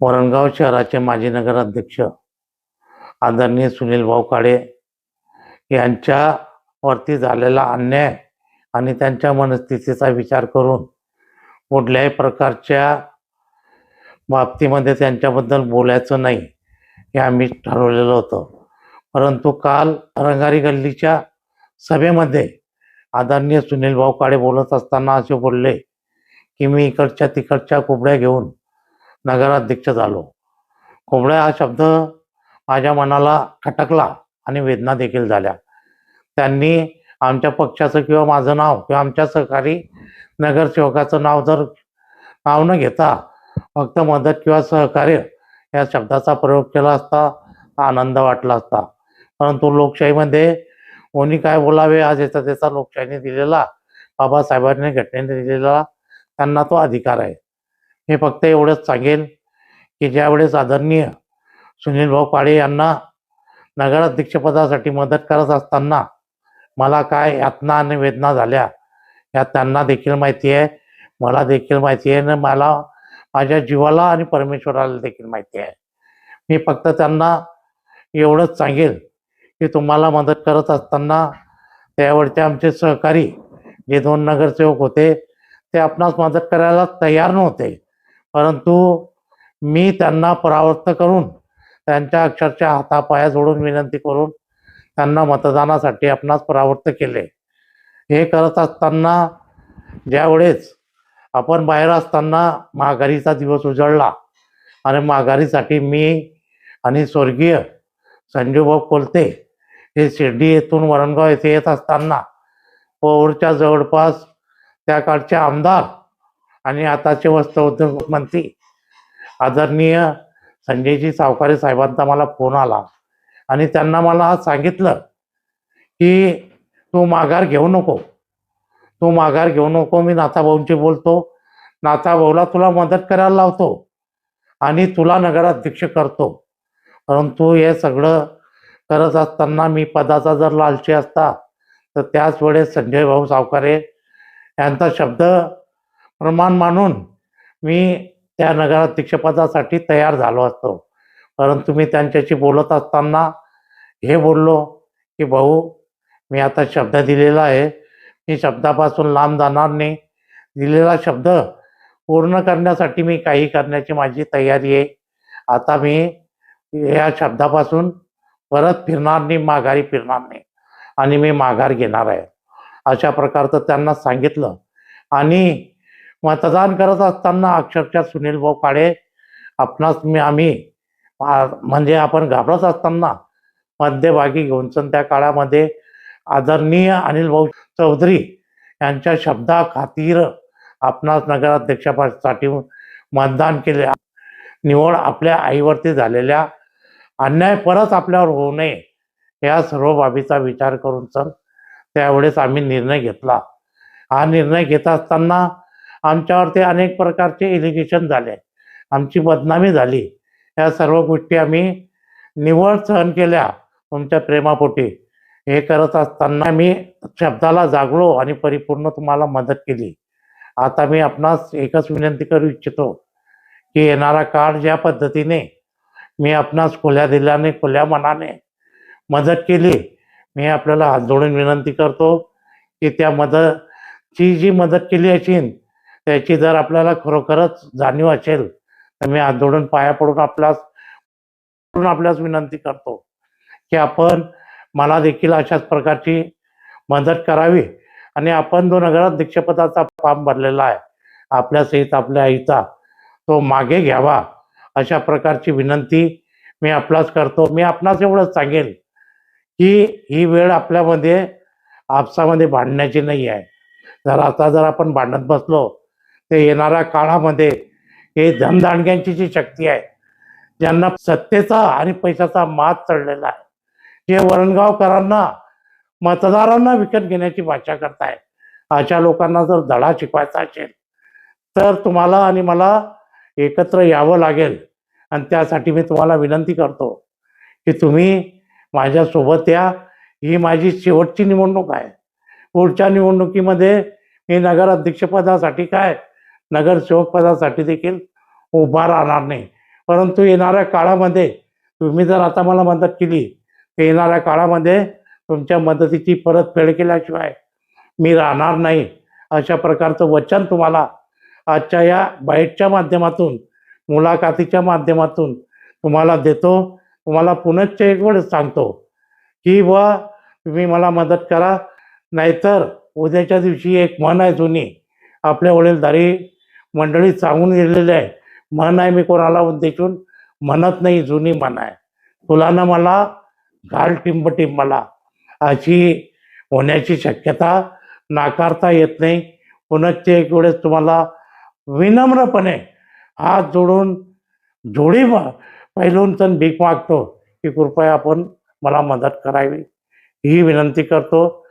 वरणगाव शहराचे माजी नगराध्यक्ष आदरणीय सुनील भाऊ काळे यांच्यावरती झालेला अन्याय आणि त्यांच्या मनस्थितीचा विचार करून कुठल्याही प्रकारच्या बाबतीमध्ये त्यांच्याबद्दल बोलायचं नाही हे आम्ही ठरवलेलं होतं. परंतु काल रंगारी गल्लीच्या सभेमध्ये आदरणीय सुनील भाऊ काळे बोलत असताना असे बोलले की मी इकडच्या तिकडच्या कुबड्या घेऊन नगराध्यक्ष झालो. कोंबड्या हा शब्द माझ्या मनाला खटकला आणि वेदना देखील झाल्या. त्यांनी आमच्या पक्षाचं किंवा माझं नाव किंवा आमच्या सहकारी नगरसेवकाचं नाव जर नाव न घेता फक्त मदत किंवा सहकार्य या शब्दाचा प्रयोग केला असता आनंद वाटला असता. परंतु लोकशाहीमध्ये कोणी काय बोलावे आज याचा त्याचा लोकशाहीने दिलेला बाबासाहेबांनी घटनेने दिलेला त्यांना तो अधिकार आहे. हे फक्त एवढंच सांगेल की ज्यावेळेस आदरणीय सुनील भाऊ यांना नगराध्यक्षपदासाठी मदत करत असताना मला काय यातना आणि वेदना झाल्या या त्यांना देखील माहिती आहे मला देखील माहिती आहे आणि मला माझ्या जीवाला आणि परमेश्वराला देखील माहिती आहे. मी फक्त त्यांना एवढंच सांगेल की तुम्हाला मदत करत असताना त्यावेळचे आमचे सहकारी जे दोन नगरसेवक होते ते आपणास मदत करायला तयार नव्हते. परंतु मी त्यांना परावृत्त करून त्यांच्या अक्षरशः हातापाया जोडून विनंती करून त्यांना मतदानासाठी आपणास परावृत्त केले. हे करत असताना ज्यावेळेस आपण बाहेर असताना माघारीचा दिवस उजळला आणि माघारीसाठी मी आणि स्वर्गीय संजूभाऊ कोलते हे शिर्डी येथून वरणगाव येथे येत असताना पोहरच्या जवळपास त्या काळचे आमदार आणि आताचे वस्त्र उद्योग मंत्री आदरणीय संजयजी सावकारे साहेबांचा मला फोन आला. आणि त्यांना मला सांगितलं की तू माघार घेऊ नको. तू माघार घेऊ नको. मी नाथाभाऊंशी बोलतो. नाथाभाऊला तुला मदत करायला लावतो. आणि तुला नगराध्यक्ष करतो. परंतु हे सगळं करत असताना मी पदाचा जर लालची असता तर त्याच वेळेस संजय भाऊ सावकारे यांचा शब्द प्रमाण मानून मी त्या नगराध्यक्षपदासाठी तयार झालो असतो. परंतु मी त्यांच्याशी बोलत असताना हे बोललो की भाऊ मी आता शब्द दिलेला आहे. मी शब्दापासून लांब जाणार नाही. दिलेला शब्द पूर्ण करण्यासाठी मी काही करण्याची माझी तयारी आहे. आता मी या शब्दापासून परत फिरणार नाही माघारी फिरणार नाही आणि मी माघार घेणार आहे. अशा प्रकारचं त्यांना सांगितलं. आणि मतदान करत असताना अक्षरशः सुनील भाऊ काळे आपणास मी आम्ही म्हणजे आपण घाबरत असताना मध्यभागी घेऊन त्या काळामध्ये आदरणीय अनिल भाऊ चौधरी यांच्या शब्दा खातीर आपणास नगराध्यक्षासाठी मतदान केले. निवड आपल्या आईवरती झालेल्या अन्याय परत आपल्यावर होऊ नये या सर्व बाबीचा विचार करून सर त्यावेळेस आम्ही निर्णय घेतला. हा निर्णय घेत असताना आमच्यावरती अनेक प्रकारचे एलिगेशन झाले. आमची बदनामी झाली. या सर्व गोष्टी आम्ही निवड सहन केल्या तुमच्या प्रेमापोटी. हे करत असताना मी शब्दाला जागलो आणि परिपूर्ण तुम्हाला मदत केली. आता मी आपणास एकच विनंती करू इच्छितो की येणारा काळ ज्या पद्धतीने मी आपणास खुल्या दिल्याने खुल्या मनाने मदत केली मी आपल्याला हात जोडून विनंती करतो की त्या मदतची जी मदत केली असेल त्याची जर आपल्याला खरोखरच जाणीव असेल तर मी आंदोलन पाया पडून आपल्यास आपल्यास विनंती करतो की आपण मला देखील अशाच प्रकारची मदत करावी आणि आपण जो नगराध्यक्षपदाचा फॉर्म भरलेला आहे आपल्या सहित आपल्या आईचा तो मागे घ्यावा अशा प्रकारची विनंती मी आपलाच करतो. मी आपणास एवढंच सांगेल की ही वेळ आपल्यामध्ये आपसामध्ये भांडण्याची नाही आहे. जर आता जर आपण भांडत बसलो ते येणाऱ्या काळामध्ये हे धनदांडग्यांची जी शक्ती आहे ज्यांना सत्तेचा आणि पैशाचा मात चढलेला आहे जे वरणगावकरांना मतदारांना विकत घेण्याची भाषा करताय अशा लोकांना जर धडा शिकवायचा असेल तर तुम्हाला आणि मला एकत्र यावं लागेल. आणि त्यासाठी मी तुम्हाला विनंती करतो की तुम्ही माझ्यासोबत या. ही माझी शेवटची निवडणूक आहे. पुढच्या निवडणुकीमध्ये मी नगर अध्यक्षपदासाठी काय नगरसेवकपदासाठी देखील उभा राहणार नाही. परंतु येणाऱ्या काळामध्ये तुम्ही जर आता मला मदत केली तर येणाऱ्या काळामध्ये तुमच्या मदतीची परतफेड केल्याशिवाय मी राहणार नाही. अशा प्रकारचं वचन तुम्हाला आजच्या या बाईटच्या माध्यमातून मुलाखतीच्या माध्यमातून तुम्हाला देतो. तुम्हाला पुनश्च एक वेळेस सांगतो की व तुम्ही मला मदत करा. नाहीतर उद्याच्या दिवशी एक म्हण आहे जुनी. आपल्या वडीलधारी मंडळी सांगून गेलेले आहे. मन आहे मी कोणाला उद्देशून? म्हणत नाही जुनी म्हण आहे. तुला ना मला घाल टिंब मला अशी होण्याची शक्यता नाकारता येत नाही. पुनश्च एक वेळेस तुम्हाला विनम्रपणे हात जोडून जोडी पहिलून पैलून तर भीक मागतो की कृपया आपण मला मदत करावी. ही विनंती करतो.